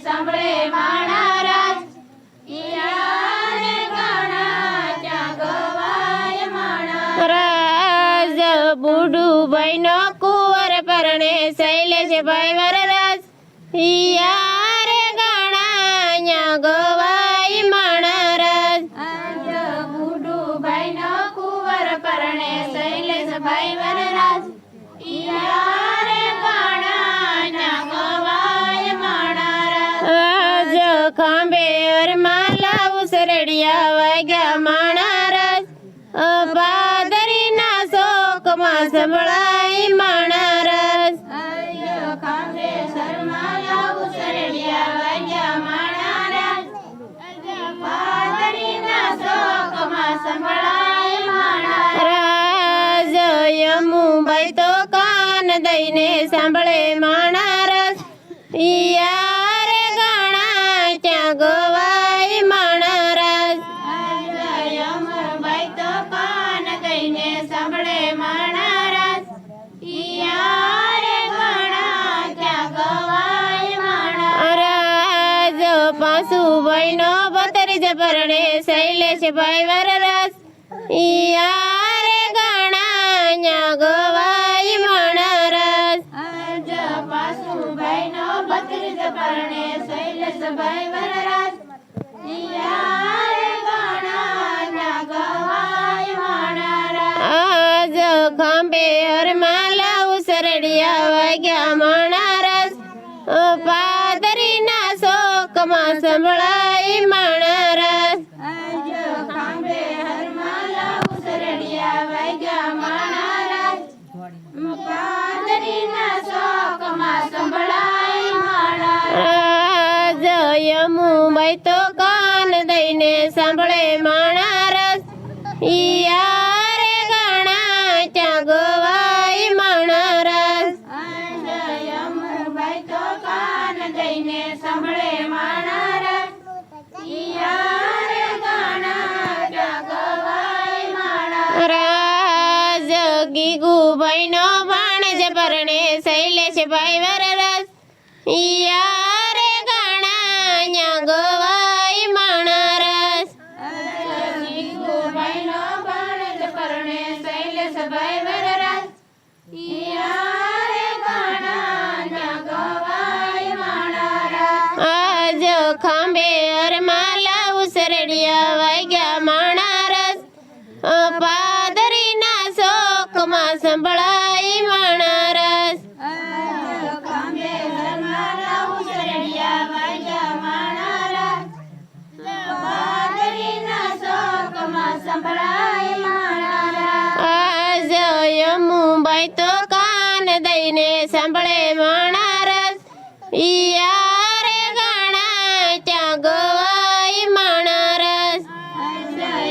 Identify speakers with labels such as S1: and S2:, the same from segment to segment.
S1: સાંભળે ગવાય માણારસ રાજ બુડુભાઈ નો કુંવર પરણે શૈલેષભાઈ વરરાજ. યારે ઉસરડિયા વાગ્યા માણારસ. પાદરીના શોકમાં સંભળાય માણરસ. યમુભાઈ તો કાન દઈને સાંભળે માણારસ. યારે પાસુભાઈ નો ભત્રીજ પરણે શૈલેષભાઈ વરરસ. યારે ગાણા ગવાય માણરસ આજ પાસુભાઈ નો ભત્રીજ પરણે શૈલેષભાઈ વરરસ. યારે ગણા માણરસ આજ ખાંભે હરમાલા ઉસરડિયા વાગ્યા માણરસ શોકમાં સંભળાય માણરસ. આજો ખાંભે હરમાલા ઉસરડિયા વાગ્યા માણરસ પાદરીના શોકમાં સંભળાય માણરસ જય મુંબઈ તો કાન દઈને સાંભળે માણરસ. યારે ગાણા ત્યાં ગવાય માણરસ મુંબઈ તો કાન દઈને સાંભળે માણરસ. ગીગુભાઈ નો ભાણજ પરણે શૈલેષભાઈ વરરસ યારે ગાણા ન્યા ગવાય માણરસ ગીગુભાઈ નો સંભળાય માણરસ આજ યમુભાઈ તો કાન દઈને સાંભળે માણરસ યારે ગાણા ત્યાં ગવાય માણરસ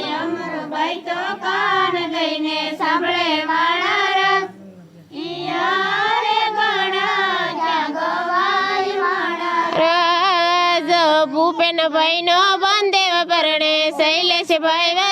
S1: યમુભાઈ તો કાન દઈને સાંભળે માણરસ યારે ગાણા ત્યાં ગવાય માણરસ રાજ ભૂપેનભાઈ નો બંદેવ પરણે શૈલેષભાઈ વરરસ